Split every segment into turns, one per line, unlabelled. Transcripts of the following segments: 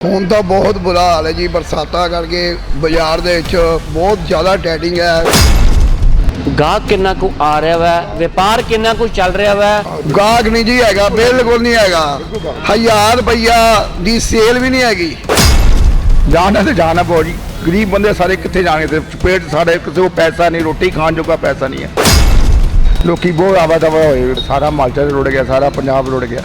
ਹੁਣ ਤਾਂ ਬਹੁਤ ਬੁਰਾ ਹਾਲ ਹੈ ਜੀ ਬਰਸਾਤਾਂ ਕਰਕੇ ਬਾਜ਼ਾਰ ਦੇ ਵਿੱਚ ਬਹੁਤ ਜ਼ਿਆਦਾ ਟੈਡਿੰਗ ਹੈ।
ਗਾਹਕ ਕਿੰਨਾ ਕੁ ਆ ਰਿਹਾ ਵਾ? ਵਪਾਰ ਕਿੰਨਾ ਕੁ ਚੱਲ ਰਿਹਾ ਵਾ?
ਗਾਹਕ ਨਹੀਂ ਜੀ ਹੈਗਾ ਬਿਲਕੁਲ ਨਹੀਂ ਹੈਗਾ। ਹਜ਼ਾਰ ਰੁਪਈਆ ਦੀ ਸੇਲ ਵੀ ਨਹੀਂ ਹੈਗੀ।
ਜਾਣਾ ਤੇ ਜਾਣਾ ਪਊ ਜੀ। ਗਰੀਬ ਬੰਦੇ ਸਾਰੇ ਕਿੱਥੇ ਜਾਣੇ ਤੇ ਪੇਟ ਸਾਡੇ ਕਿਸੇ ਕੋਲ ਪੈਸਾ ਨਹੀਂ ਰੋਟੀ ਖਾਣ ਜੋਗਾ ਪੈਸਾ ਨਹੀਂ ਹੈ। ਲੋਕੀ ਬਹੁਤ ਆਵਾ ਤਵਾ ਹੋਏ ਸਾਰਾ ਮਾਲਚਾ ਰੁੜ ਗਿਆ ਸਾਰਾ ਪੰਜਾਬ ਰੁੜ ਗਿਆ।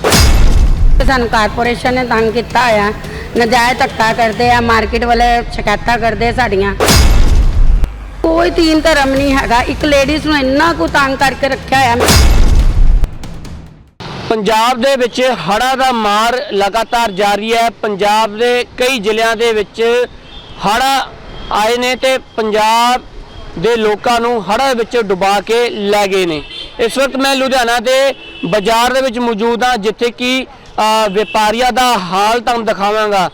ਸਾਨੂੰ ਕਾਰਪੋਰੇਸ਼ਨ ਨੇ ਤੰਗ ਕੀਤਾ ਹੋਇਆ। ਨਜਾਇਜ਼ ਧੱਕਾ ਕਰਦੇ ਆ ਮਾਰਕੀਟ ਵਾਲੇ ਸ਼ਿਕਾਇਤਾਂ ਕਰਦੇ ਸਾਡੀਆਂ। ਕੋਈ ਤੀਨ ਧਰਮ ਨਹੀਂ ਹੈਗਾ। ਇੱਕ ਲੇਡੀਜ਼ ਨੂੰ ਇੰਨਾ ਕੁ ਤੰਗ ਕਰਕੇ ਰੱਖਿਆ ਹੋਇਆ
ਪੰਜਾਬ ਦੇ ਵਿੱਚ ਹੜ੍ਹਾਂ ਦਾ ਮਾਰ ਲਗਾਤਾਰ ਜਾਰੀ ਹੈ। ਪੰਜਾਬ ਦੇ ਕਈ ਜ਼ਿਲ੍ਹਿਆਂ ਦੇ ਵਿੱਚ ਹੜ੍ਹਾਂ ਆਏ ਨੇ ਤੇ ਪੰਜਾਬ ਦੇ ਲੋਕਾਂ ਨੂੰ ਹੜ੍ਹਾਂ ਵਿੱਚ ਡੁਬਾ ਕੇ ਲੈ ਗਏ ਨੇ। ਇਸ ਵਕਤ ਮੈਂ ਲੁਧਿਆਣਾ ਦੇ ਬਾਜ਼ਾਰ ਦੇ ਵਿੱਚ ਮੌਜੂਦ ਹਾਂ, ਜਿੱਥੇ ਕਿ ਵਪਾਰੀਆਂ ਦਾ ਹਾਲ ਤੁਹਾਨੂੰ ਦਿਖਾਵਾਂਗਾ।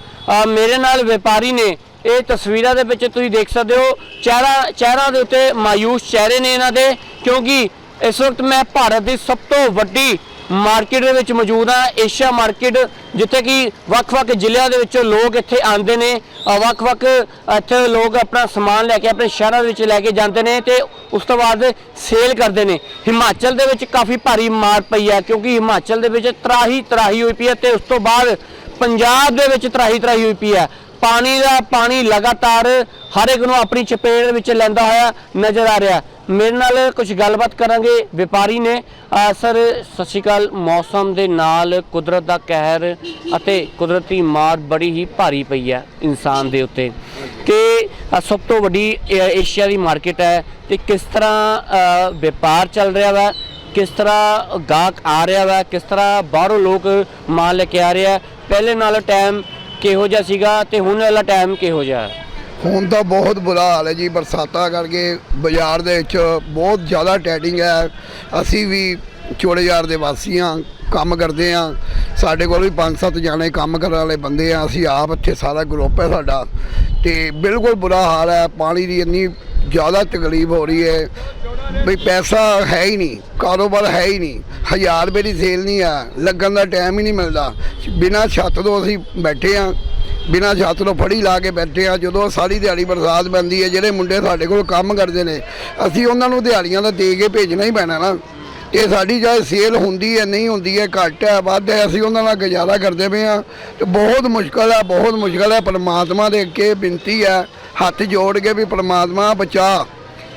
ਮੇਰੇ ਨਾਲ ਵਪਾਰੀ ਨੇ ਇਹ ਤਸਵੀਰਾਂ ਦੇ ਵਿੱਚ ਤੁਸੀਂ ਦੇਖ ਸਕਦੇ ਹੋ, ਚਿਹਰਾ ਚਿਹਰਾ ਦੇ ਉੱਤੇ ਮਾਯੂਸ ਚਿਹਰੇ ਨੇ ਇਹਨਾਂ ਦੇ, ਕਿਉਂਕਿ ਇਸ ਵਕਤ ਮੈਂ ਭਾਰਤ ਦੀ ਸਭ ਤੋਂ ਵੱਡੀ ਮਾਰਕੀਟ ਦੇ ਵਿੱਚ ਮੌਜੂਦ ਹਾਂ ਏਸ਼ੀਆ ਮਾਰਕੀਟ, ਜਿੱਥੇ ਕਿ ਵੱਖ-ਵੱਖ ਜ਼ਿਲ੍ਹਿਆਂ ਦੇ ਵਿੱਚੋਂ ਲੋਕ ਇੱਥੇ ਆਉਂਦੇ ਨੇ ਵੱਖ-ਵੱਖ ਇੱਥੇ ਲੋਕ ਆਪਣਾ ਸਮਾਨ ਲੈ ਕੇ ਆਪਣੇ ਸ਼ਹਿਰਾਂ ਦੇ ਵਿੱਚ ਲੈ ਕੇ ਜਾਂਦੇ ਨੇ ਤੇ ਉਸ ਤੋਂ ਬਾਅਦ ਸੇਲ ਕਰਦੇ ਨੇ। ਹਿਮਾਚਲ ਦੇ ਵਿੱਚ ਕਾਫੀ ਭਾਰੀ ਮਾਰ ਪਈ ਹੈ ਕਿਉਂਕਿ ਹਿਮਾਚਲ ਦੇ ਵਿੱਚ ਤਰਾਹੀ ਤਰਾਹੀ ਹੋਈ ਪਈ ਹੈ ਤੇ ਉਸ ਤੋਂ ਬਾਅਦ ਪੰਜਾਬ ਦੇ ਵਿੱਚ ਤਰਾਹੀ ਤਰਾਹੀ ਹੋਈ ਪਈ ਹੈ ਪਾਣੀ ਦਾ ਪਾਣੀ ਲਗਾਤਾਰ ਹਰ ਇੱਕ ਨੂੰ ਆਪਣੀ ਚਪੇੜ ਵਿੱਚ ਲੈਂਦਾ ਹੋਇਆ ਨਜ਼ਰ ਆ ਰਿਹਾ। ਮੇਰੇ ਨਾਲ ਕੁਝ ਗੱਲਬਾਤ ਕਰਾਂਗੇ ਵਪਾਰੀ ਨੇ। ਸਰ, ਸਤਿ ਸ਼੍ਰੀ ਅਕਾਲ। ਮੌਸਮ ਦੇ ਨਾਲ ਕੁਦਰਤ ਦਾ ਕਹਿਰ ਅਤੇ ਕੁਦਰਤੀ ਮਾਰ ਬੜੀ ਹੀ ਭਾਰੀ ਪਈ ਹੈ ਇਨਸਾਨ ਦੇ ਉੱਤੇ। ਕਿ ਸਭ ਤੋਂ ਵੱਡੀ ਏਸ਼ੀਆ ਦੀ ਮਾਰਕੀਟ ਹੈ ਤੇ ਕਿਸ ਤਰ੍ਹਾਂ ਵਪਾਰ ਚੱਲ ਰਿਹਾ ਵਾ, ਕਿਸ ਤਰ੍ਹਾਂ ਗਾਹਕ ਆ ਰਿਹਾ ਵਾ, ਕਿਸ ਤਰ੍ਹਾਂ ਬਾਹਰੋਂ ਲੋਕ ਮਾਲ ਲੈ ਕੇ ਆ ਰਿਹਾ ਪਹਿਲੇ ਨਾਲ ਟਾਈਮ ਕਿਹੋ ਜਿਹਾ ਸੀਗਾ ਤੇ ਹੁਣ ਵਾਲਾ ਟਾਈਮ ਕਿਹੋ ਜਿਹਾ ਹੈ?
ਹੁਣ ਤਾਂ ਬਹੁਤ ਬੁਰਾ ਹਾਲ ਹੈ ਜੀ, ਬਰਸਾਤਾਂ ਕਰਕੇ ਬਾਜ਼ਾਰ ਦੇ ਵਿੱਚ ਬਹੁਤ ਜ਼ਿਆਦਾ ਟੈਡਿੰਗ ਹੈ। ਅਸੀਂ ਵੀ ਚੋੜੇ ਯਾਰ ਦੇ ਵਾਸੀ ਹਾਂ, ਕੰਮ ਕਰਦੇ ਹਾਂ। ਸਾਡੇ ਕੋਲ ਵੀ ਪੰਜ ਸੱਤ ਜਾਣੇ ਕੰਮ ਕਰਨ ਵਾਲੇ ਬੰਦੇ ਆ, ਅਸੀਂ ਆਪ ਇੱਥੇ ਸਾਰਾ ਗਰੁੱਪ ਹੈ ਸਾਡਾ। ਤੇ ਬਿਲਕੁਲ ਬੁਰਾ ਹਾਲ ਹੈ, ਪਾਣੀ ਦੀ ਇੰਨੀ ਜ਼ਿਆਦਾ ਤਕਲੀਫ ਹੋ ਰਹੀ ਹੈ। ਵੀ ਪੈਸਾ ਹੈ ਹੀ ਨਹੀਂ, ਕਾਰੋਬਾਰ ਹੈ ਹੀ ਨਹੀਂ। ਹਜ਼ਾਰ ਰੁਪਏ ਦੀ ਸੇਲ ਨਹੀਂ ਆ, ਲੱਗਣ ਦਾ ਟਾਈਮ ਹੀ ਨਹੀਂ ਮਿਲਦਾ। ਬਿਨਾਂ ਛੱਤ ਤੋਂ ਅਸੀਂ ਬੈਠੇ ਆ ਬਿਨਾਂ ਛੱਤ ਤੋਂ ਫੜੀ ਲਾ ਕੇ ਬੈਠੇ ਆ ਜਦੋਂ ਸਾਰੀ ਦਿਹਾੜੀ ਬਰਸਾਤ ਪੈਂਦੀ ਹੈ, ਜਿਹੜੇ ਮੁੰਡੇ ਸਾਡੇ ਕੋਲ ਕੰਮ ਕਰਦੇ ਨੇ, ਅਸੀਂ ਉਹਨਾਂ ਨੂੰ ਦਿਹਾੜੀਆਂ ਦਾ ਦੇ ਕੇ ਭੇਜਣਾ ਹੀ ਪੈਣਾ ਨਾ। ਇਹ ਸਾਡੀ ਚਾਹੇ ਸੇਲ ਹੁੰਦੀ ਹੈ, ਨਹੀਂ ਹੁੰਦੀ ਹੈ, ਘੱਟ ਹੈ, ਵੱਧ ਹੈ, ਅਸੀਂ ਉਹਨਾਂ ਨਾਲ ਗੁਜ਼ਾਰਾ ਕਰਦੇ ਪਏ ਆ ਤੇ ਬਹੁਤ ਮੁਸ਼ਕਲ ਹੈ, ਬਹੁਤ ਮੁਸ਼ਕਲ ਹੈ, ਪਰਮਾਤਮਾ ਦੇ ਅੱਗੇ ਬੇਨਤੀ ਹੈ ਹੱਥ ਜੋੜ ਕੇ ਵੀ ਪਰਮਾਤਮਾ ਬਚਾ।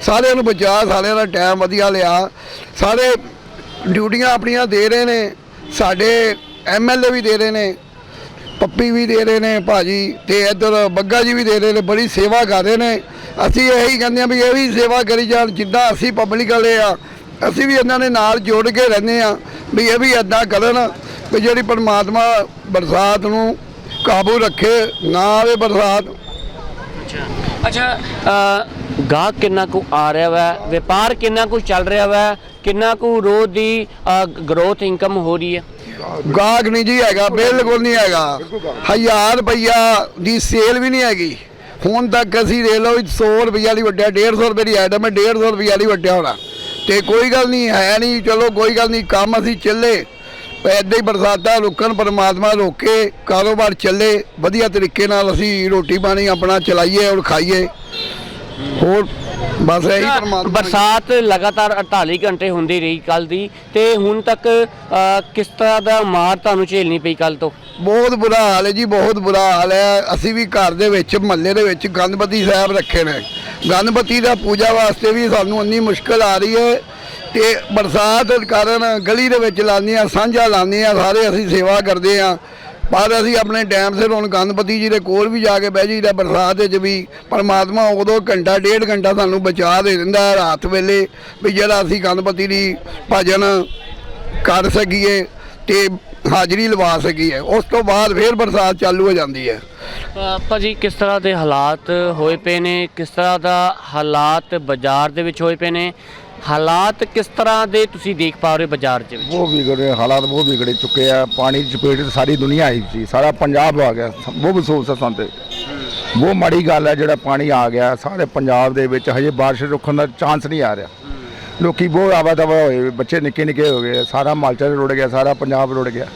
ਸਾਰਿਆਂ ਨੂੰ ਬਚਾ, ਸਾਰਿਆਂ ਦਾ ਟਾਈਮ ਵਧੀਆ ਲਿਆ। ਸਾਰੇ ਡਿਊਟੀਆਂ ਆਪਣੀਆਂ ਦੇ ਰਹੇ ਨੇ। ਸਾਡੇ ਐਮਐਲਏ ਵੀ ਦੇ ਰਹੇ ਨੇ। ਪੱਪੀ ਵੀ ਦੇ ਰਹੇ ਨੇ ਭਾਜੀ ਤੇ ਇੱਧਰ ਬੱਗਾ ਜੀ ਵੀ ਦੇ ਰਹੇ ਨੇ, ਬੜੀ ਸੇਵਾ ਕਰ ਰਹੇ ਨੇ। ਅਸੀਂ ਇਹੀ ਕਹਿੰਦੇ ਆ ਵੀ ਇਹ ਵੀ ਸੇਵਾ ਕਰੀ ਜਾਣ, ਜਿੱਦਾਂ ਅਸੀਂ ਪਬਲਿਕ ਵਾਲੇ ਆ, ਅਸੀਂ ਵੀ ਇਹਨਾਂ ਦੇ ਨਾਲ ਜੋੜ ਕੇ ਰਹਿੰਦੇ ਆ ਵੀ ਇਹ ਵੀ ਇਦਾਂ ਕਰਨ ਵੀ ਜਿਹੜੀ ਪਰਮਾਤਮਾ ਬਰਸਾਤ ਨੂੰ ਕਾਬੂ ਰੱਖੇ, ਨਾ ਆਵੇ ਬਰਸਾਤ।
ਅੱਛਾ ਗਾਹਕ ਕਿੰਨਾ ਕੁ ਆ ਰਿਹਾ ਵਾ? ਵਪਾਰ ਕਿੰਨਾ ਕੁ ਚੱਲ ਰਿਹਾ ਵਾ? ਕਿੰਨਾ ਕੁ ਰੋਜ਼ ਦੀ ਗਰੋਥ ਇਨਕਮ ਹੋ ਰਹੀ ਹੈ?
ਗਾਹਕ ਨਹੀਂ ਜੀ ਹੈਗਾ, ਬਿਲਕੁਲ ਨਹੀਂ ਹੈਗਾ। ਹਜ਼ਾਰ ਰੁਪਈਆ ਦੀ ਸੇਲ ਵੀ ਨਹੀਂ ਹੈਗੀ। ਹੁਣ ਤੱਕ ਅਸੀਂ ਦੇ ਲਓ 100 ਰੁਪਈਆ ਲਈ ਵੱਡਿਆ 150 ਰੁਪਏ ਦੀ ਆਈਟਮ ਹੈ 150 ਰੁਪਈਆ ਲਈ ਵੱਡਿਆ ਹੋਣਾ। ਤੇ ਕੋਈ ਗੱਲ ਨਹੀਂ, ਹੈ ਨਹੀਂ, ਚਲੋ ਕੋਈ ਗੱਲ ਨਹੀਂ, ਕੰਮ ਅਸੀਂ ਚੱਲੇ। ਐਦਾਂ ਹੀ ਬਰਸਾਤਾਂ ਰੁਕਣ ਪਰਮਾਤਮਾ ਰੋਕੇ ਕਾਰੋਬਾਰ ਚੱਲੇ ਵਧੀਆ ਤਰੀਕੇ ਨਾਲ ਅਸੀਂ ਰੋਟੀ ਪਾਣੀ ਆਪਣਾ ਚਲਾਈਏ ਔਰ ਖਾਈਏ। ਹੋਰ ਬਸ ਇਹੀ ਪਰਮਾਤਮਾ
ਬਰਸਾਤ ਲਗਾਤਾਰ 48 ਘੰਟੇ ਹੁੰਦੀ ਰਹੀ ਕੱਲ ਦੀ ਤੇ ਹੁਣ ਤੱਕ ਅ, ਕਿਸ ਤਰ੍ਹਾਂ ਦਾ ਮਾਰ ਤੁਹਾਨੂੰ ਝੇਲਣੀ ਪਈ ਕੱਲ ਤੋਂ?
ਬਹੁਤ ਬੁਰਾ ਹਾਲ ਹੈ ਜੀ ਬਹੁਤ ਬੁਰਾ ਹਾਲ ਹੈ। ਅਸੀਂ ਵੀ ਘਰ ਦੇ ਵਿੱਚ ਮਹੱਲੇ ਦੇ ਵਿੱਚ ਗਣਪਤੀ ਸਾਹਿਬ ਰੱਖੇ ਨੇ। ਗਣਪਤੀ ਦਾ ਪੂਜਾ ਵਾਸਤੇ ਵੀ ਸਾਨੂੰ ਇੰਨੀ ਮੁਸ਼ਕਲ ਆ ਰਹੀ ਹੈ ਤੇ ਬਰਸਾਤ ਕਾਰਨ ਗਲੀ ਦੇ ਵਿੱਚ ਲਾਉਂਦੇ ਹਾਂ ਸਾਂਝਾ ਲਾਉਂਦੇ ਹਾਂ ਸਾਰੇ ਅਸੀਂ ਸੇਵਾ ਕਰਦੇ ਹਾਂ। ਪਰ ਅਸੀਂ ਆਪਣੇ ਟਾਈਮ ਸਿਰ ਹੁਣ ਗਣਪਤੀ ਜੀ ਦੇ ਕੋਲ ਵੀ ਜਾ ਕੇ ਬਹਿ ਜਾਈਦਾ ਬਰਸਾਤ ਵਿੱਚ ਵੀ ਪਰਮਾਤਮਾ ਉਦੋਂ ਘੰਟਾ ਡੇਢ ਘੰਟਾ ਸਾਨੂੰ ਬਚਾ ਦੇ ਦਿੰਦਾ ਰਾਤ ਵੇਲੇ ਵੀ ਜਿਹੜਾ ਅਸੀਂ ਗਣਪਤੀ ਦੀ ਭਜਨ ਕਰ ਸਕੀਏ ਤੇ ਹਾਜ਼ਰੀ ਲਵਾ ਸਕੀਏ। ਉਸ ਤੋਂ ਬਾਅਦ ਫਿਰ ਬਰਸਾਤ ਚਾਲੂ ਹੋ ਜਾਂਦੀ ਹੈ।
ਅ, ਭਾਜੀ ਕਿਸ ਤਰ੍ਹਾਂ ਦੇ ਹਾਲਾਤ ਹੋਏ ਪਏ ਨੇ? ਕਿਸ ਤਰ੍ਹਾਂ ਦਾ ਹਾਲਾਤ ਬਾਜ਼ਾਰ ਦੇ ਵਿੱਚ ਹੋਏ ਪਏ ਨੇ? ਹਾਲਾਤ ਕਿਸ ਤਰ੍ਹਾਂ ਦੇ ਤੁਸੀਂ ਦੇਖ ਪਾ ਰਹੇ ਹੋ ਬਾਜ਼ਾਰ ਦੇ ਵਿੱਚ?
ਬਹੁਤ ਵਿਗੜੇ ਹਾਲਾਤ ਬਹੁਤ ਵਿਗੜੇ ਚੁੱਕੇ ਆ। ਪਾਣੀ ਦੀ ਚਪੇਟ 'ਚ ਸਾਰੀ ਦੁਨੀਆ ਆਈ ਸੀ। ਸਾਰਾ ਪੰਜਾਬ ਆ ਗਿਆ। ਬਹੁਤ ਅਫਸੋਸ ਹੈ ਸਾਨੂੰ ਤੇ। ਬਹੁਤ ਮਾੜੀ ਗੱਲ ਹੈ ਜਿਹੜਾ ਪਾਣੀ ਆ ਗਿਆ। ਸਾਰੇ ਪੰਜਾਬ ਦੇ ਵਿੱਚ ਹਜੇ ਬਾਰਿਸ਼ ਰੁਕਣ ਦਾ ਚਾਂਸ ਨਹੀਂ ਆ ਰਿਹਾ। ਲੋਕੀ ਬਹੁਤ ਆਵਾ ਤਵਾ ਹੋਏ ਬੱਚੇ ਨਿੱਕੇ ਨਿੱਕੇ ਹੋ ਗਏ ਸਾਰਾ ਮਾਲਚਾ ਰੁੜ ਗਿਆ ਸਾਰਾ ਪੰਜਾਬ ਰੁੜ ਗਿਆ।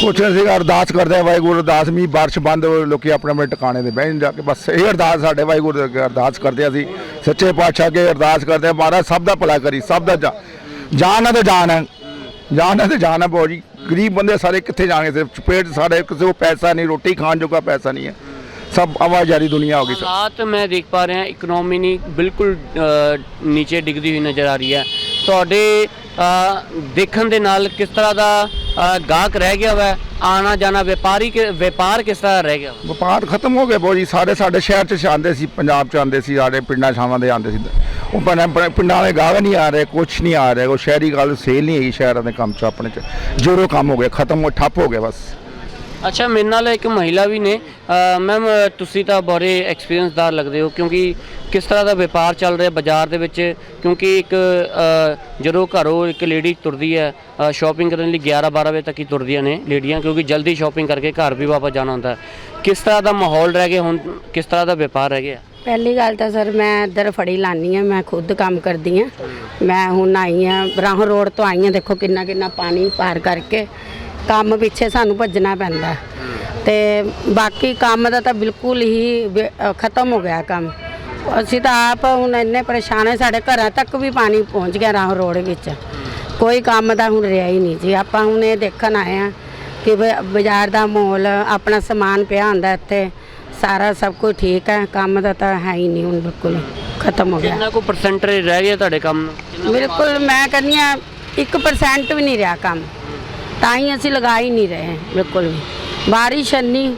ਕੁਛ ਅਸੀਂ ਅਰਦਾਸ ਕਰਦੇ ਆ ਵਾਹਿਗੁਰੂ ਅਰਦਾਸ ਵੀ ਬਾਰਿਸ਼ ਬੰਦ ਹੋਵੇ ਲੋਕੀ ਆਪਣੇ ਆਪਣੇ ਟਿਕਾਣੇ ਤੇ ਬਹਿਣ ਜਾ ਕੇ ਬਸ ਇਹ ਅਰਦਾਸ ਸਾਡੇ ਵਾਹਿਗੁਰੂ ਦੇ ਅੱਗੇ ਅਰਦਾਸ ਕਰਦੇ ਆ ਅਸੀਂ। ਸੱਚੇ ਪਾਤਸ਼ਾਹ ਅੱਗੇ ਅਰਦਾਸ ਕਰਦੇ ਆ ਮਹਾਰਾਜ ਸਭ ਦਾ ਭਲਾ ਕਰੀ ਸਭ ਦਾ ਜਾ- ਜਾਨ ਹੈ ਤੇ ਜਾਨ ਹੈ ਜਾਨ ਹੈ ਤੇ ਜਾਨ ਹੈ ਬਾਊ ਜੀ। ਗਰੀਬ ਬੰਦੇ ਸਾਰੇ ਕਿੱਥੇ ਜਾਣਗੇ? ਸਿਰਫ ਚਪੇਟ ਸਾਡੇ ਕਿਸੇ ਕੋਲ ਪੈਸਾ ਨਹੀਂ ਰੋਟੀ ਖਾਣ ਜੋਗਾ ਪੈਸਾ ਨਹੀਂ ਹੈ। ਸਭ ਆਵਾਜ਼ਾਰੀ ਦੁਨੀਆ ਹੋ ਗਈ ਸਰ।
ਹਾਲਾਤ ਮੈਂ ਦੇਖ ਪਾ ਰਿਹਾ ਇਕਨੋਮੀ ਨਹੀਂ ਬਿਲਕੁਲ ਅ, ਨੀਚੇ ਡਿੱਗਦੀ ਹੋਈ ਨਜ਼ਰ ਆ ਰਹੀ ਹੈ। ਤੁਹਾਡੇ ਅ, ਦੇਖਣ ਦੇ ਨਾਲ ਕਿਸ ਤਰ੍ਹਾਂ ਦਾ ਗਾਹਕ ਰਹਿ ਗਿਆ ਵਾ, ਆਣਾ ਜਾਣਾ ਵਪਾਰੀ ਵਪਾਰ ਕਿਸ ਤਰ੍ਹਾਂ ਰਹਿ ਗਿਆ?
ਵਪਾਰ ਖਤਮ ਹੋ ਗਿਆ ਬਾਊ ਜੀ ਸਾਰੇ ਸਾਡੇ ਸ਼ਹਿਰ ਚ ਆਉਂਦੇ ਸੀ, ਪੰਜਾਬ ਚ ਆਉਂਦੇ ਸੀ, ਸਾਡੇ ਪਿੰਡਾਂ ਛਾਵਾਂ ਦੇ ਆਉਂਦੇ ਸੀ। ਉਹ ਪਿੰਡਾਂ ਪਿੰਡਾਂ ਵਾਲੇ ਗਾਹਕ ਨਹੀਂ ਆ ਰਹੇ, ਕੁਛ ਨਹੀਂ ਆ ਰਿਹਾ, ਉਹ ਸ਼ਹਿਰੀ ਗੱਲ ਸੇਲ ਨਹੀਂ ਹੈਗੀ ਸ਼ਹਿਰਾਂ ਦੇ ਕੰਮ ਚ, ਆਪਣੇ ਚ। ਜੋਰੋ ਕੰਮ ਹੋ ਗਿਆ, ਖਤਮ ਹੋ, ਠੱਪ ਹੋ ਗਿਆ ਬਸ।
ਅੱਛਾ ਮੇਰੇ ਨਾਲ ਇੱਕ ਮਹਿਲਾ ਵੀ ਨੇ। ਮੈਮ ਤੁਸੀਂ ਤਾਂ ਬੜੇ ਐਕਸਪੀਰੀਅੰਸਦਾਰ ਲੱਗਦੇ ਹੋ ਕਿਉਂਕਿ ਕਿਸ ਤਰ੍ਹਾਂ ਦਾ ਵਪਾਰ ਚੱਲ ਰਿਹਾ ਬਾਜ਼ਾਰ ਦੇ ਵਿੱਚ? ਕਿਉਂਕਿ ਇੱਕ ਅ, ਜਦੋਂ ਘਰੋਂ ਇੱਕ ਲੇਡੀ ਤੁਰਦੀ ਹੈ ਸ਼ਾਪਿੰਗ ਕਰਨ ਲਈ 11 12 ਵਜੇ ਤੱਕ ਹੀ ਤੁਰਦੀਆਂ ਨੇ ਲੇਡੀਆਂ ਕਿਉਂਕਿ ਜਲਦੀ ਸ਼ਾਪਿੰਗ ਕਰਕੇ ਘਰ ਵੀ ਵਾਪਸ ਜਾਣਾ ਹੁੰਦਾ ਹੈ। ਕਿਸ ਤਰ੍ਹਾਂ ਦਾ ਮਾਹੌਲ ਰਹਿ ਗਿਆ ਹੁਣ? ਕਿਸ ਤਰ੍ਹਾਂ ਦਾ ਵਪਾਰ ਰਹਿ ਗਿਆ?
ਪਹਿਲੀ ਗੱਲ ਤਾਂ ਸਰ ਮੈਂ ਇੱਧਰ ਫੜੀ ਲਾਨੀ ਆ ਮੈਂ ਖੁਦ ਕੰਮ ਕਰਦੀ ਆ। ਮੈਂ ਹੁਣ ਆਈ ਆ ਬਰਾਹ ਰੋਡ ਤੋਂ ਆਈ ਆ ਦੇਖੋ ਕਿੰਨਾ ਕਿੰਨਾ ਪਾਣੀ ਪਾਰ ਕਰਕੇ। ਕੰਮ ਪਿੱਛੇ ਸਾਨੂੰ ਭੱਜਣਾ ਪੈਂਦਾ। ਤੇ ਬਾਕੀ ਕੰਮ ਦਾ ਤਾਂ ਬਿਲਕੁਲ ਹੀ ਵੇ- ਅ, ਖਤਮ ਹੋ ਗਿਆ ਕੰਮ। ਅਸੀਂ ਤਾਂ ਆਪ ਹੁਣ ਇੰਨੇ ਪਰੇਸ਼ਾਨ ਹੈ ਸਾਡੇ ਘਰਾਂ ਤੱਕ ਵੀ ਪਾਣੀ ਪਹੁੰਚ ਗਿਆ ਰਾਹ ਰੋਡ ਵਿੱਚ। ਕੋਈ ਕੰਮ ਦਾ ਹੁਣ ਰਿਹਾ ਹੀ ਨਹੀਂ ਜੀ। ਆਪਾਂ ਹੁਣ ਇਹ ਦੇਖਣ ਆਏ ਆ ਕਿ ਬ- ਬਾਜ਼ਾਰ ਦਾ ਮਾਹੌਲ ਆਪਣਾ ਸਮਾਨ ਪਿਆ ਹੁੰਦਾ ਇੱਥੇ ਸਾਰਾ ਸਭ ਕੁਝ ਠੀਕ ਹੈ ਕੰਮ ਦਾ ਤਾਂ ਹੈ ਹੀ ਨਹੀਂ ਹੁਣ ਬਿਲਕੁਲ ਖਤਮ ਹੋ ਗਿਆ।
ਕਿੰਨਾ ਕੋ ਪਰਸੈਂਟੇਜ ਰਹਿ ਗਿਆ ਤੁਹਾਡੇ ਕੰਮ ਨੂੰ?
ਬਿਲਕੁਲ ਮੈਂ ਕਹਿੰਦੀ ਹਾਂ 1% ਵੀ ਨਹੀਂ ਰਿਹਾ ਕੰਮ। ਤਾਂ ਹੀ ਅਸੀਂ ਲਗਾ ਹੀ ਨਹੀਂ ਰਹੇ, ਬਿਲਕੁਲ ਵੀ। ਬਾਰਿਸ਼ ਇੰਨੀ,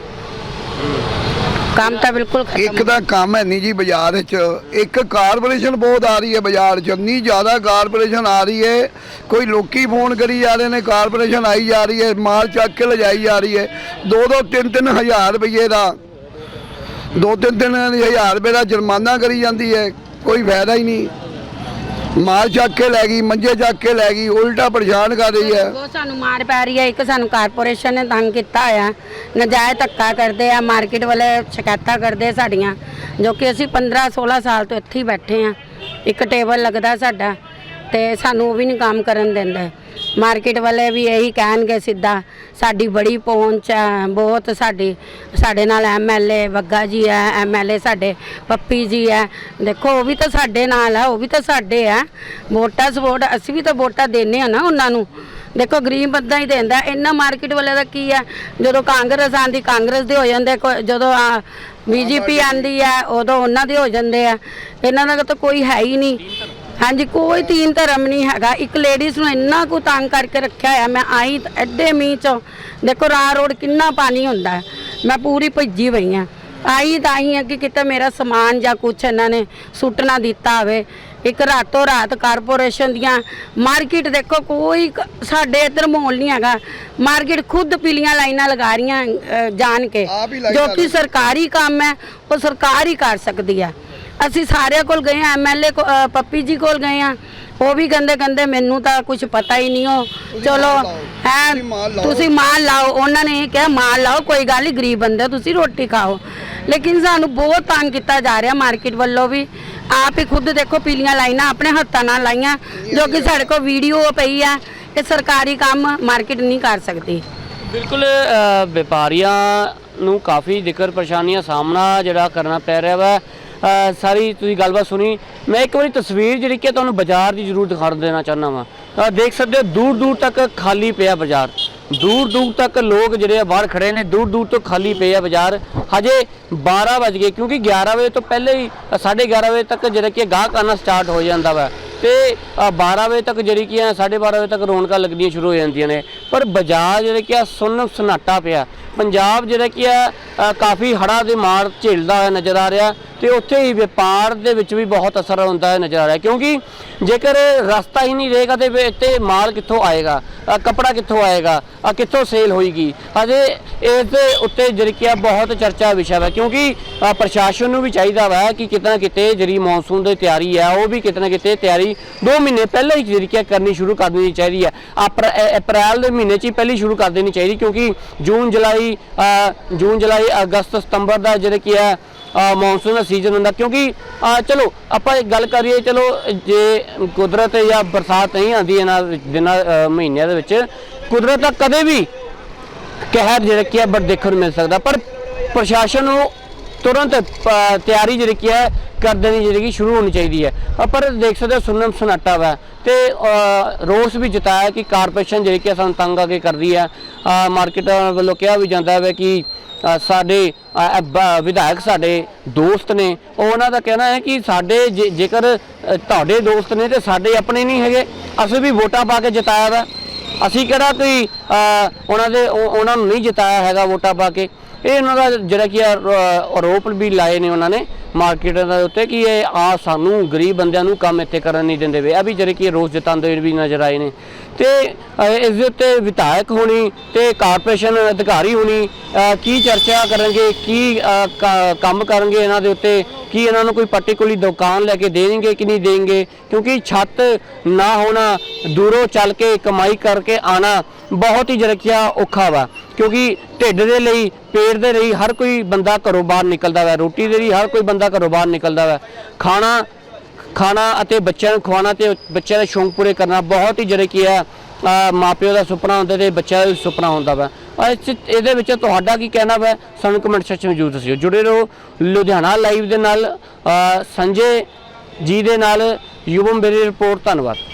ਕੰਮ ਤਾਂ ਬਿਲਕੁਲ ਖਤਮ
ਇੱਕ ਤਾਂ ਕੰਮ ਹੈ ਨਹੀਂ ਜੀ ਬਾਜ਼ਾਰ ਵਿੱਚ। ਇੱਕ ਕਾਰਪੋਰੇਸ਼ਨ ਬਹੁਤ ਆ ਰਹੀ ਹੈ ਬਾਜ਼ਾਰ 'ਚ ਇੰਨੀ ਜ਼ਿਆਦਾ ਕਾਰਪੋਰੇਸ਼ਨ ਆ ਰਹੀ ਹੈ। ਕੋਈ ਲੋਕੀ ਫੋਨ ਕਰੀ ਜਾ ਰਹੇ ਨੇ, ਕਾਰਪੋਰੇਸ਼ਨ ਆਈ ਜਾ ਰਹੀ ਹੈ, ਮਾਲ ਚੱਕ ਕੇ ਲਿਜਾਈ ਜਾ ਰਹੀ ਹੈ। ਦੋ ਦੋ ਤਿੰਨ ਤਿੰਨ ਹਜ਼ਾਰ ਰੁਪਏ ਦਾ, ਦੋ ਤਿੰਨ ਤਿੰਨ ਹਜ਼ਾਰ ਰੁਪਏ ਦਾ ਜੁਰਮਾਨਾ ਕਰੀ ਜਾਂਦੀ ਹੈ। ਕੋਈ ਫਾਇਦਾ ਹੀ ਨਹੀਂ। ਮਾਲ ਚੱਕ ਕੇ ਲੈ ਗਈ, ਮੰਜੇ ਚੱਕ ਕੇ ਲੈ ਗਈ, ਉਲਟਾ ਪਰੇਸ਼ਾਨ ਕਰ ਰਹੀ ਹੈ।
ਉਹ ਸਾਨੂੰ ਮਾਰ ਪੈ ਰਹੀ ਹੈ, ਇੱਕ ਸਾਨੂੰ ਕਾਰਪੋਰੇਸ਼ਨ ਨੇ ਤੰਗ ਕੀਤਾ ਆ ਨਜਾਇਜ਼ ਧੱਕਾ ਕਰਦੇ ਆ ਮਾਰਕੀਟ ਵਾਲੇ ਸ਼ਿਕਾਇਤਾਂ ਕਰਦੇ ਆ ਸਾਡੀਆਂ, ਜੋ ਕਿ ਅਸੀਂ 15 16 ਸਾਲ ਤੋਂ ਇੱਥੇ ਹੀ ਬੈਠੇ ਆ ਇੱਕ ਟੇਬਲ ਲੱਗਦਾ ਸਾਡਾ। ਤੇ ਸਾਨੂੰ ਉਹ ਵੀ ਨਹੀਂ ਕੰਮ ਕਰਨ ਦਿੰਦੇ। ਮਾਰਕੀਟ ਵਾਲੇ ਵੀ ਇਹੀ ਕਹਿਣਗੇ ਸਿੱਧਾ, ਸਾਡੀ ਬੜੀ ਪਹੁੰਚ ਹੈ, ਬਹੁਤ ਸਾਡੀ, ਸਾਡੇ ਨਾਲ ਐਮਐਲਏ ਬੱਗਾ ਜੀ ਹੈ ਐਮਐਲਏ ਸਾਡੇ ਪੱਪੀ ਜੀ ਹੈ। ਦੇਖੋ, ਉਹ ਵੀ ਤਾਂ ਸਾਡੇ ਨਾਲ ਹੈ, ਉਹ ਵੀ ਤਾਂ ਸਾਡੇ ਹੈ। ਵੋਟਾਂ ਸਪੋਰਟ ਅਸੀਂ ਵੀ ਤਾਂ ਵੋਟਾਂ ਦੇਨੇ ਆ ਨਾ ਉਹਨਾਂ ਨੂੰ। ਦੇਖੋ, ਗਰੀਬ ਬੰਦਾ ਹੀ ਦਿੰਦਾ, ਇੰਨਾ ਮਾਰਕੀਟ ਵਾਲੇ ਦਾ ਕੀ ਹੈ? ਜਦੋਂ ਕਾਂਗਰਸ ਆਂਦੀ ਕਾਂਗਰਸ ਦੇ ਹੋ ਜਾਂਦੇ ਕੋ- ਜਦੋਂ ਬੀਜੇਪੀ ਆਂਦੀ ਹੈ, ਉਦੋਂ ਉਹਨਾਂ ਦੇ ਹੋ ਜਾਂਦੇ ਆ। ਇਹਨਾਂ ਦਾ ਤਾਂ ਕੋਈ ਹੈ ਹੀ ਨਹੀਂ। ਹਾਂਜੀ ਕੋਈ ਤੀਨ ਧਰਮ ਨਹੀਂ ਹੈਗਾ। ਇੱਕ ਲੇਡੀਜ਼ ਨੂੰ ਇੰਨਾ ਕੁ ਤੰਗ ਕਰਕੇ ਰੱਖਿਆ ਹੋਇਆ ਮੈਂ ਆਈ ਤਾਂ ਐਡੇ ਮੀਂਹ ਚੋਂ। ਦੇਖੋ ਰਾਹ ਰੋਡ ਕਿੰਨਾ ਪਾਣੀ ਹੁੰਦਾ ਹੈ। ਮੈਂ ਪੂਰੀ ਭਿੱਜੀ ਪਈ ਆ ਆਈ ਤਾਂ ਆਈ ਆ ਕਿ ਕਿਤੇ ਮੇਰਾ ਸਮਾਨ ਜਾਂ ਕੁਛ ਇਹਨਾਂ ਨੇ ਸੁੱਟ ਨਾ ਦਿੱਤਾ ਹੋਵੇ। ਇੱਕ ਰਾਤੋਂ ਰਾਤ ਕਾਰਪੋਰੇਸ਼ਨ ਦੀਆਂ ਮਾਰਕੀਟ ਦੇਖੋ ਕੋਈ ਕ- ਸਾਡੇ ਇੱਧਰ ਮਾਹੌਲ ਨਹੀਂ ਹੈਗਾ। ਮਾਰਕੀਟ ਖੁਦ ਪੀਲੀਆਂ ਲਾਈਨਾਂ ਲਗਾ ਰਹੀਆਂ ਅ, ਜਾਣ ਕੇ।
ਆਪ ਹੀ ਲਾਈ
ਜੋ
ਜਾ
ਕਿ ਸਰਕਾਰੀ ਕੰਮ ਹੈ ਉਹ ਸਰਕਾਰ ਹੀ ਕਰ ਸਕਦੀ ਹੈ। ਅਸੀਂ ਸਾਰਿਆਂ ਕੋਲ ਗਏ ਆ ਐਮਐਲਏ ਪੱਪੀ ਜੀ ਕੋਲ ਗਏ ਆ ਉਹ ਵੀ ਕਹਿੰਦੇ ਕਹਿੰਦੇ ਮੈਨੂੰ ਤਾਂ ਕੁਝ ਪਤਾ ਹੀ ਨਹੀਂ ਹੋ ਚਲੋ। ਹੈ
ਤੁਸੀਂ ਮਾਲ ਲਾਓ।
ਉਹਨਾਂ ਨੇ ਕਿਹਾ ਮਾਲ ਲਾਓ ਕੋਈ ਗੱਲ ਨਹੀਂ ਗਰੀਬ ਬੰਦੇ ਤੁਸੀਂ ਰੋਟੀ ਖਾਓ। ਲੇਕਿਨ ਸਾਨੂੰ ਬਹੁਤ ਤੰਗ ਕੀਤਾ ਜਾ ਰਿਹਾ ਮਾਰਕੀਟ ਵੱਲੋਂ ਵੀ। ਆਪ ਹੀ ਖੁਦ ਦੇਖੋ ਪੀਲੀਆਂ ਲਾਈਨਾਂ ਆਪਣੇ ਹੱਥਾਂ ਨਾਲ ਲਾਈਆਂ ਜੋ ਕਿ ਸਾਡੇ ਕੋਲ ਵੀਡੀਓ ਪਈ ਆ ਇਹ ਸਰਕਾਰੀ ਕੰਮ ਮਾਰਕੀਟ ਨਹੀਂ ਕਰ ਸਕਦੀ।
ਬਿਲਕੁਲ ਵਪਾਰੀਆਂ ਨੂੰ ਕਾਫੀ ਦਿੱਕਤ ਪਰੇਸ਼ਾਨੀਆਂ ਸਾਹਮਣਾ ਜਿਹੜਾ ਕਰਨਾ ਪੈ ਰਿਹਾ ਵਾ। ਸਾਰੀ ਤੁਸੀਂ ਗੱਲਬਾਤ ਸੁਣੀ। ਮੈਂ ਇੱਕ ਵਾਰੀ ਤਸਵੀਰ ਜਿਹੜੀ ਕਿ ਤੁਹਾਨੂੰ ਬਾਜ਼ਾਰ ਦੀ ਜ਼ਰੂਰ ਦਿਖਾ ਦੇਣਾ ਚਾਹੁੰਦਾ ਵਾਂ। ਦੇਖ ਸਕਦੇ ਹੋ ਦੂਰ ਦੂਰ ਤੱਕ ਖਾਲੀ ਪਿਆ ਬਾਜ਼ਾਰ। ਦੂਰ ਦੂਰ ਤੱਕ ਲੋਕ ਜਿਹੜੇ ਆ ਬਾਹਰ ਖੜੇ ਨੇ ਦੂਰ ਦੂਰ ਤੋਂ ਖਾਲੀ ਪਏ ਆ ਬਾਜ਼ਾਰ। ਹਜੇ 12 ਵਜ ਗਏ ਕਿਉਂਕਿ 11 ਵਜੇ ਤੋਂ ਪਹਿਲੇ ਹੀ ਅ, ਸਾਢੇ 11 ਵਜੇ ਤੱਕ ਜਿਹੜਾ ਕਿ ਗਾਹਕ ਆਉਣਾ ਸਟਾਰਟ ਹੋ ਜਾਂਦਾ ਵਾ। ਤੇ ਅ, 12 ਵਜੇ ਤੱਕ ਜਿਹੜੀ ਕਿ ਆ 12:30 ਵਜੇ ਤੱਕ ਰੌਣਕਾਂ ਲੱਗਣੀਆਂ ਸ਼ੁਰੂ ਹੋ ਜਾਂਦੀਆਂ ਨੇ। ਪਰ ਬਾਜ਼ਾਰ ਜਿਹੜੇ ਕਿ ਆ ਸੁੰਨ ਸਨਾਟਾ ਪਿਆ। ਪੰਜਾਬ ਜਿਹੜਾ ਕੀ ਆ ਕਾਫੀ ਹੜਾ ਦੇ ਮਾਰ ਝੇਲਦਾ ਹੋਇਆ ਨਜ਼ਰ ਆ ਰਿਹਾ ਤੇ ਉੱਥੇ ਹੀ ਵਪਾਰ ਦੇ ਵਿੱਚ ਵੀ ਬਹੁਤ ਅਸਰ ਹੁੰਦਾ ਨਜ਼ਰ ਆ ਰਿਹਾ ਕਿਉਂਕਿ ਜੇਕਰ ਰਸਤਾ ਹੀ ਨਹੀਂ ਰਹੇਗਾ ਤੇ ਵੇ- ਤੇ ਮਾਲ ਕਿੱਥੋਂ ਆਏਗਾ ਅ, ਕੱਪੜਾ ਕਿੱਥੋਂ ਆਏਗਾ ਅ, ਕਿੱਥੋਂ ਸੇਲ ਹੋਏਗੀ? ਅਜੇ ਇਸ ਦੇ ਉੱਤੇ ਜਿਹੜੀ ਕੀ ਆ ਬਹੁਤ ਚਰਚਾ ਵਿਸ਼ਾ ਹੈ ਕਿਉਂਕਿ ਪ੍ਰਸ਼ਾਸਨ ਨੂੰ ਵੀ ਚਾਹੀਦਾ ਵਾ ਕਿ ਕਿਤੇ ਨਾ ਕਿਤੇ ਜਿਹੜੀ ਮੌਨਸੂਨ ਦੀ ਤਿਆਰੀ ਹੈ ਉਹ ਵੀ ਕਿਤੇ ਨਾ ਕਿਤੇ ਤਿਆਰੀ 2 ਮਹੀਨੇ ਪਹਿਲਾਂ ਹੀ ਜਿਹੜੀ ਕੀ ਕਰਨੀ ਸ਼ੁਰੂ ਕਰ ਦੇਣੀ ਚਾਹੀਦੀ ਹੈ ਅਪ੍ਰੈ- ਅਪ੍ਰੈਲ ਦੇ ਮਹੀਨੇ 'ਚ ਹੀ ਪਹਿਲੀ ਸ਼ੁਰੂ ਕਰ ਦੇਣੀ ਚਾਹੀਦੀ ਕਿਉਂਕਿ ਜੂਨ ਜੁਲਾਈ ਅ, ਜੂਨ ਜੁਲਾਈ ਅਗਸਤ ਸਤੰਬਰ ਦਾ ਜਿਹੜਾ ਕੀ ਹੈ ਮੌਨਸੂਨ ਦਾ ਸੀਜ਼ਨ ਹੁੰਦਾ। ਕਿਉਂਕਿ ਚਲੋ ਆਪਾਂ ਇੱਕ ਗੱਲ ਕਰੀਏ ਚਲੋ ਜੇ ਕੁਦਰਤ ਜਾਂ ਬਰਸਾਤ ਨਹੀਂ ਆਉਂਦੀ ਇਹਨਾਂ ਦਿਨਾਂ ਮਹੀਨਿਆਂ ਦੇ ਵਿੱਚ ਕੁਦਰਤ ਦਾ ਕਦੇ ਵੀ ਕਹਿਰ ਜਿਹੜਾ ਕੀ ਹੈ ਬੜ ਦੇਖਣ ਨੂੰ ਮਿਲ ਸਕਦਾ। ਪਰ ਪ੍ਰਸ਼ਾਸਨ ਨੂੰ ਤੁਰੰਤ ਤਿਆਰੀ ਜਿਹੜੀ ਕੀ ਹੈ ਕਰ ਦੇਣੀ ਜਿਹੜੀ ਕਿ ਸ਼ੁਰੂ ਹੋਣੀ ਚਾਹੀਦੀ ਹੈ। ਪਰ ਦੇਖ ਸਕਦੇ ਹੋ, ਸੁਨਮ ਸਨਾਟਾ ਵਾ। ਤੇ ਰੋਸ ਵੀ ਜਤਾਇਆ ਕਿ ਕਾਰਪੋਰੇਸ਼ਨ ਜਿਹੜੀ ਕਿ ਸਾਨੂੰ ਤੰਗ ਆ ਕੇ ਕਰਦੀ ਹੈ। ਮਾਰਕੀਟ ਵੱਲੋਂ ਕਿਹਾ ਵੀ ਜਾਂਦਾ ਹੈ ਕਿ ਸਾਡੇ ਵਿਧਾਇਕ ਸਾਡੇ ਦੋਸਤ ਨੇ। ਉਹ ਉਹਨਾਂ ਦਾ ਕਹਿਣਾ ਹੈ ਕਿ ਸਾਡੇ ਜੇ- ਜੇਕਰ ਤੁਹਾਡੇ ਦੋਸਤ ਨੇ ਤੇ ਸਾਡੇ ਆਪਣੇ ਨਹੀਂ ਹੈਗੇ, ਅਸੀਂ ਵੀ ਵੋਟਾਂ ਪਾ ਕੇ ਜਿਤਾਇਆ ਵਾ। ਅਸੀਂ ਕਿਹੜਾ ਕੋਈ ਉਹਨਾਂ ਦੇ, ਉਹ- ਉਹਨਾਂ ਨੂੰ ਨਹੀਂ ਜਿਤਾਇਆ ਹੈਗਾ ਵੋਟਾਂ ਪਾ ਕੇ। ਇਹ ਉਹਨਾਂ ਦਾ ਜਿਹੜਾ ਕੀ ਆਰੋਪ ਵੀ ਲਾਏ ਨੇ ਉਹਨਾਂ ਨੇ ਮਾਰਕੀਟ ਦੇ ਉੱਤੇ ਕਿ ਇਹ ਆ ਸਾਨੂੰ ਗਰੀਬ ਬੰਦਿਆਂ ਨੂੰ ਕੰਮ ਇੱਥੇ ਕਰਨ ਨਹੀਂ ਦਿੰਦੇ ਵੇ ਇਹ ਵੀ ਜਿਹੜੇ ਕੀ ਰੋਸ ਜਤਾਉਂਦੇ ਵੀ ਨਜ਼ਰ ਆਏ ਨੇ। ਤੇ ਇਸ ਦੇ ਉੱਤੇ ਵਿਧਾਇਕ ਹੋਣੀ ਤੇ ਕਾਰਪੋਰੇਸ਼ਨ ਅਧਿਕਾਰੀ ਹੋਣੀ ਕੀ ਚਰਚਾ ਕਰਨਗੇ, ਕੀ ਕ- ਕੰਮ ਕਰਨਗੇ ਇਹਨਾਂ ਦੇ ਉੱਤੇ, ਕੀ ਇਹਨਾਂ ਨੂੰ ਕੋਈ ਪਾਰਟਿਕੂਲਰ ਦੁਕਾਨ ਲੈ ਕੇ ਦੇਣਗੇ ਕਿ ਨਹੀਂ ਦੇਣਗੇ? ਕਿਉਂਕਿ ਛੱਤ ਨਾ ਹੋਣਾ, ਦੂਰੋਂ ਚੱਲ ਕੇ ਕਮਾਈ ਕਰਕੇ ਆਣਾ ਬਹੁਤ ਹੀ ਜਰਕਿਆ ਔਖਾ ਵਾ। ਕਿਉਂਕਿ ਢਿੱਡ ਦੇ ਲਈ, ਪੇਟ ਦੇ ਲਈ ਹਰ ਕੋਈ ਬੰਦਾ ਘਰੋਂ ਬਾਹਰ ਨਿਕਲਦਾ ਵਾ। ਰੋਟੀ ਦੇ ਲਈ ਹਰ ਕੋਈ ਬੰਦਾ ਘਰੋਂ ਬਾਹਰ ਨਿਕਲਦਾ ਵਾ। ਖਾਣਾ ਖਾਣਾ ਅਤੇ ਬੱਚਿਆਂ ਨੂੰ ਖਵਾਉਣਾ ਤੇ ਬੱਚਿਆਂ ਦੇ ਸ਼ੌਂਕ ਪੂਰੇ ਕਰਨਾ ਬਹੁਤ ਹੀ ਜਿਹੜੇ ਕੀ ਹੈ ਅਹ, ਮਾਪਿਓ ਦਾ ਸੁਪਨਾ ਹੁੰਦਾ ਤੇ ਬੱਚਿਆਂ ਦਾ ਸੁਪਨਾ ਹੁੰਦਾ ਵਾ। ਇਸ ਇਹਦੇ ਵਿੱਚ ਤੁਹਾਡਾ ਕੀ ਕਹਿਣਾ ਵਾ? ਸਾਨੂੰ ਕਮੈਂਟ ਸੈਕਸ਼ਨ ਵਿੱਚ ਜ਼ਰੂਰ ਦੱਸਿਓ। ਜੁੜੇ ਰਹੋ ਲੁਧਿਆਣਾ ਲਾਈਵ ਦੇ ਨਾਲ ਸੰਜੇ ਜੀ ਦੇ ਨਾਲ। ਯੁਵਮ ਬੇਰੀ ਰਿਪੋਰਟ ਧੰਨਵਾਦ।